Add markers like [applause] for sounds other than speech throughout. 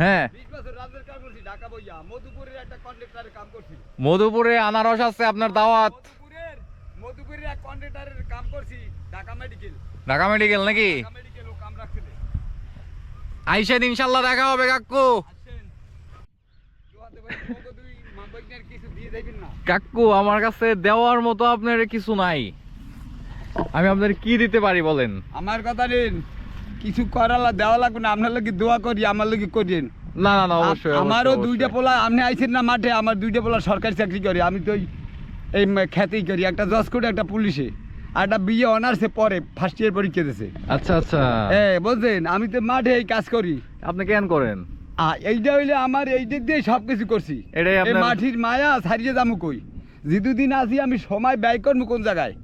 হ্যাঁ। 20 বছর রাজের কাজ করছি ঢাকা বইয়া মধুপুরের একটা কন্ট্রাক্টরে কাম করছি মধুপুরে আনারস আছে, আপনার দাওয়াত। ঢাকা মেডিকেল নাকি? আইসেন ইনশাল্লাহ দেখা হবে, কাকু। কাকু, আমার কাছে দেওয়ার মতো আপনার কিছু নাই। আমি আপনার কি দিতে পারি বলেন? আমার কথা নেন। কিছু করালা দেওয়া লাগবে না আপনার লাগি দোয়া করি আমার লাগি করেন না না না অবশ্যই আমারও দুইটা। পোলা আপনি আইছেন না মাঠে আমার দুইটা পোলা সরকারি চাকরি করে আমি তো এই- খ্যাতেই করি একটা জজ করে একটা পুলিশে আর একটা বিয়ে অনার্সে পরে ফার্স্ট ইয়ার পরীক্ষা দিয়েছে আচ্ছা আচ্ছা। হ্যাঁ আমি তো মাঠে এই কাজ করি। আপনি কেন করেন? এইটা হইলে আমার এই দিক দিয়ে সব কিছু করছি এই মাটির মায়া ছাড়িয়ে যাব কই? যেদিন আসি আমি সময় ব্যয় করব কোন জায়গায়?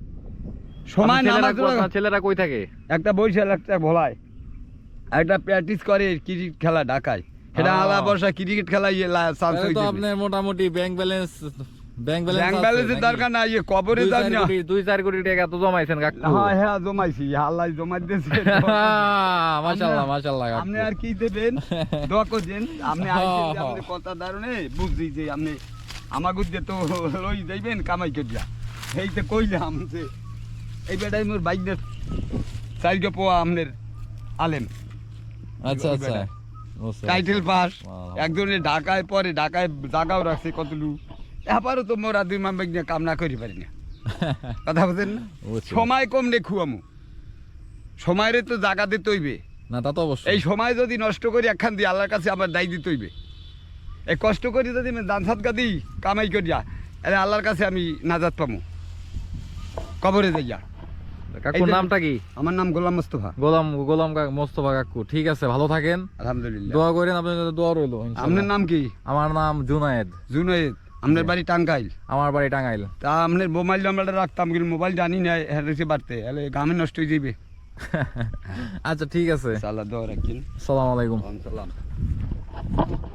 সময় নামাজ ছেলেরা কই থাকে? একটা বৈশাল একটা ভোলায়। একটা প্র্যাকটিস করে ক্রিকেট খেলা ঢাকায়। সেটা আলা বর্ষা ক্রিকেট চান্স তাহলে তো আপনার মোটামুটি ব্যাংক ব্যালেন্স ব্যাংক ব্যালেন্সের দরকার না ইয়ে কবরে যান না। দুই চার কোটি টাকা তো জমাইছেন কাকু। হ্যাঁ হ্যাঁ জমাইছি। আল্লাহ জমাই দিয়েছে। [laughs] মাশাআল্লাহ মাশাআল্লাহ আপনি আর কি দেবেন? দোয়া আপনি [laughs] আইছেন যে। আপনি কথা দারুণে বুঝছি যে আপনি তো লই যাইবেন কামাই করিয়া। এই তো কইলাম যে এই বেটাই মোর বাইক চারিকে পোয়া আপনার আলেম। আচ্ছা আচ্ছা। Title pass. একজনে ঢাকায় পরে ঢাকায় জাগাও রাখছে কতলু। এবারও তো মোরা দুই মাম নিয়ে কাম না করি পারি না। [laughs] কথা বলছেন না? সময় কম রে খুয়ামু। সময়ের তো জাগা দিতে হইবে। না তা তো অবশ্যই। এই সময় যদি নষ্ট করি একখান দিয়ে আল্লাহর কাছে আমার দায় দিতে হইবে। এই কষ্ট করি যদি আমি দান সাদকা দিই কামাই করিয়া তাহলে আল্লাহর কাছে আমি নাজাত পামু। কবরে যাইয়া। কাকুর নামটা কি? আমার নাম গোলাম মোস্তফা। গোলাম গোলাম মোস্তফা কাকু। ঠিক আছে ভালো থাকেন। আলহামদুলিল্লাহ। দোয়া করেন আপনার জন্য দোয়া রইল। আপনার নাম কি? আমার নাম জুনায়েদ। জুনাইদ আপনার বাড়ি টাঙ্গাইল? আমার বাড়ি টাঙ্গাইল। তা আপনার মোবাইল নাম্বারটা রাখতাম কিন্তু মোবাইল জানি না হেরেছে বাড়তে। হলে গ্রামে নষ্ট হয়ে যাবে [laughs] আচ্ছা ঠিক আছে। সাল্লাহ দোয়া রাখছেন সালাম আলাইকুম। সালাম।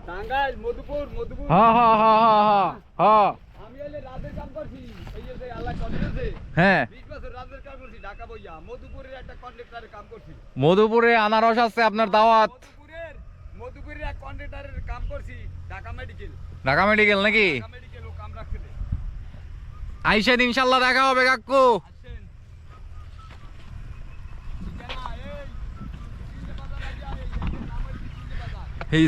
টাঙ্গাইল মধুপুর মধুপুর। হ্যাঁ হ্যাঁ হ্যাঁ হ্যাঁ হ্যাঁ হ্যাঁ আমি এলে রাতের কাম করছি। এই যে যে আল্লাহ কন্ট্রাক্টরে হ্যাঁ 20 বছর রাতের কাম করছি ঢাকা বইয়া মধুপুরের একটা কন্ট্রাক্টরে কাম করছি। মধুপুরে আনারস আছে আপনার দাওয়াত। মধুপুরের মধুপুরের এক কন্ট্রাক্টরের কাম করছি ঢাকা মেডিকেল। ঢাকা মেডিকেল নাকি? ঢাকা মেডিকেল ও কাম রাখছিলে আইসেন ইনশাল্লাহ দেখা হবে কাকু। এই তিনটে বাজার আইয়া এই